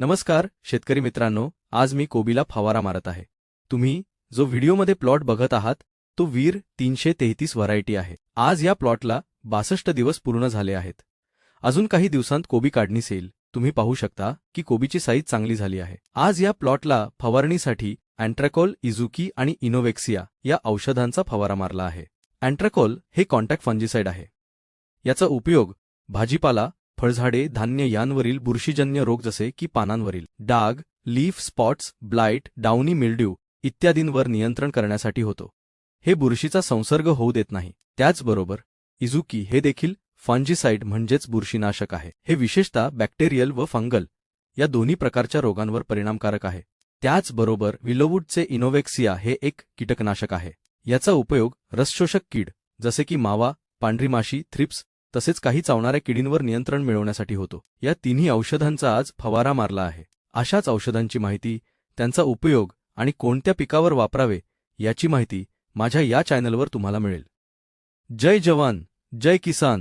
नमस्कार शेतकरी मित्रांनो आज मी कोबीला फवारा मारत आहे. तुम्ही जो व्हिडिओमध्ये प्लॉट बघत आहात तो वीर तीनशे तेहतीस व्हरायटी आहे. आज या प्लॉटला बासष्ट दिवस पूर्ण झाले आहेत. अजून काही दिवसांत कोबी काढणीस येईल. तुम्ही पाहू शकता की कोबीची साईज चांगली झाली आहे. आज या प्लॉटला फवारणीसाठी अँट्रॅकॉल इझुकी आणि इनोवेक्सिया या औषधांचा फवारा मारला आहे. अँट्रॅकॉल हे कॉन्टॅक्ट फंजिसाइड आहे. याचा उपयोग भाजीपाला फळझाडे धान्य यांवरील बुरशीजन्य रोग जसे की पानांवरील डाग leaf spots blight downy mildew इत्यादींवर नियंत्रण करण्यासाठी होतो. हे बुरशीचा संसर्ग होऊ देत नाही. त्याचबरोबर इझुकी हे देखील फंजिसाइड म्हणजेच बुरशीनाशक आहे. हे विशेषतः बॅक्टेरियल व फंगल या दोन्ही प्रकारच्या रोगांवर परिणामकारक आहे. त्याचबरोबर विलोवूडचे इनोवेक्सिया हे एक कीटकनाशक आहे. याचा उपयोग रसशोषक कीड जसे की मावा पांढरी माशी थ्रिप्स तसेच काही चावणाऱ्या किडींवर नियंत्रण मिळवण्यासाठी होतो. या तिन्ही औषधांचा आज फवारा मारला आहे. अशाच औषधांची माहिती त्यांचा उपयोग आणि कोणत्या पिकावर वापरावे याची माहिती माझ्या या चॅनलवर तुम्हाला मिळेल. जय जवान जय किसान.